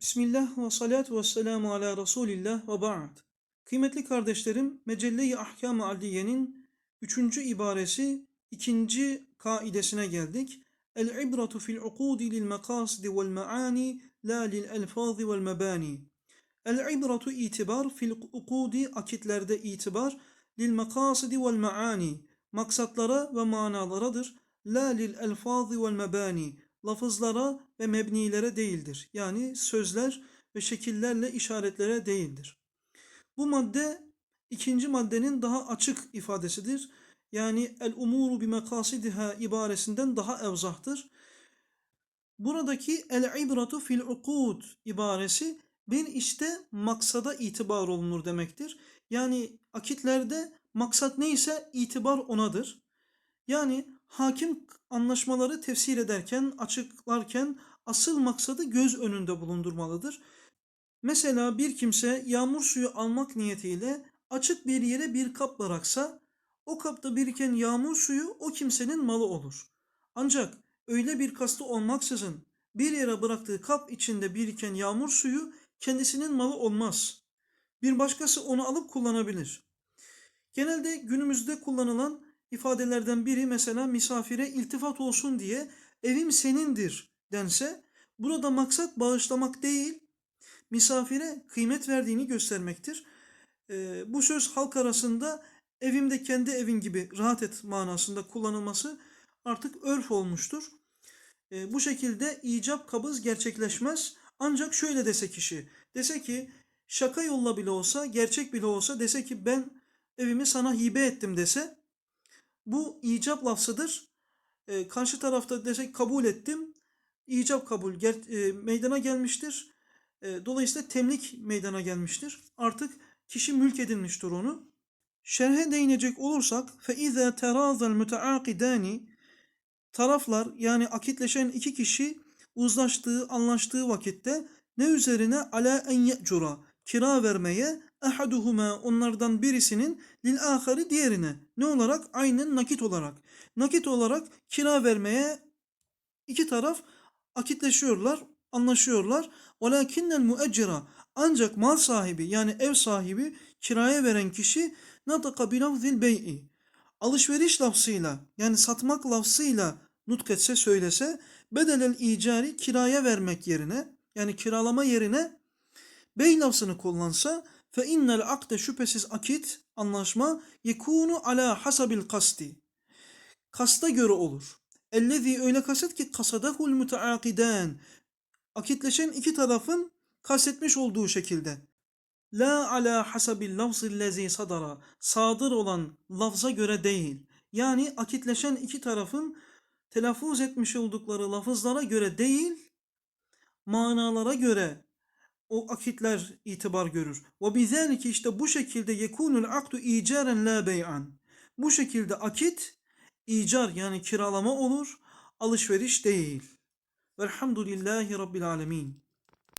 Bismillah ve salatu ve selamu ala Resulillah ve ba'd. Kıymetli kardeşlerim, Mecelle-i Ahkam-ı Adliye'nin üçüncü ibaresi, ikinci kaidesine geldik. El-ibratu fil ukudi lil makasidi vel maani la lil elfazi vel mebani. El-ibratu itibar fil ukudi akitlerde itibar lil makasidi vel maani maksatlara ve manalarıdır. La lil elfazi vel mebani lafızlara ve mebnilere değildir. Yani sözler ve şekillerle işaretlere değildir. Bu madde ikinci maddenin daha açık ifadesidir. Yani el umuru bi makasidiha ibaresinden daha evzahtır. Buradaki el ibratu fil ukud ibaresi bir işte maksada itibar olunur demektir. Yani akitlerde maksat neyse itibar onadır. Yani hakim anlaşmaları tefsir ederken, açıklarken asıl maksadı göz önünde bulundurmalıdır. Mesela bir kimse yağmur suyu almak niyetiyle açık bir yere bir kap bıraksa, o kapta biriken yağmur suyu o kimsenin malı olur. Ancak öyle bir kastı olmaksızın bir yere bıraktığı kap içinde biriken yağmur suyu kendisinin malı olmaz. Bir başkası onu alıp kullanabilir. Genelde günümüzde kullanılan ifadelerden biri mesela misafire iltifat olsun diye evim senindir dense burada maksat bağışlamak değil misafire kıymet verdiğini göstermektir. Ee, bu söz halk arasında evimde kendi evin gibi rahat et manasında kullanılması artık örf olmuştur. Ee, bu şekilde icap kabız gerçekleşmez. Ancak şöyle dese kişi, dese ki şaka yolla bile olsa, gerçek bile olsa dese ki ben evimi sana hibe ettim dese bu icap lafzıdır. E, karşı tarafta desek kabul ettim. İcap kabul gel, e, meydana gelmiştir. E, dolayısıyla temlik meydana gelmiştir. Artık kişi mülk edilmiştir onu. Şerhe değinecek olursak iza terazal müteakidani taraflar yani akitleşen iki kişi uzlaştığı, anlaştığı vakitte ne üzerine ala en ye'cura kira vermeye ehaduhuma onlardan birisinin lil ahari diğerine. Ne olarak? Aynen nakit olarak. Nakit olarak kira vermeye iki taraf akitleşiyorlar anlaşıyorlar. Velakinnel mueccira ancak mal sahibi yani ev sahibi kiraya veren kişi nataka bilafzil bey'i. Alışveriş lafzıyla yani satmak lafzıyla nutk etse söylese bedelel icari kiraya vermek yerine yani kiralama yerine bey lafzını kullansa fe innel akde şüphesiz akit anlaşma yekunu ala hasabil kasti kasta göre olur. Ellezî öyle kasıt ki kasadahul müteakidan akitleşen iki tarafın kastetmiş olduğu şekilde. La ala hasabil lafzillezî sadara sadır olan lafza göre değil. Yani akitleşen iki tarafın telaffuz etmiş oldukları lafızlara göre değil, manalara göre o akitler itibar görür. Ve bizalike işte bu şekilde yekunul akdu icaren la bey'an. Bu şekilde akit icar yani kiralama olur, alışveriş değil. Velhamdülillahi Rabbil alemin.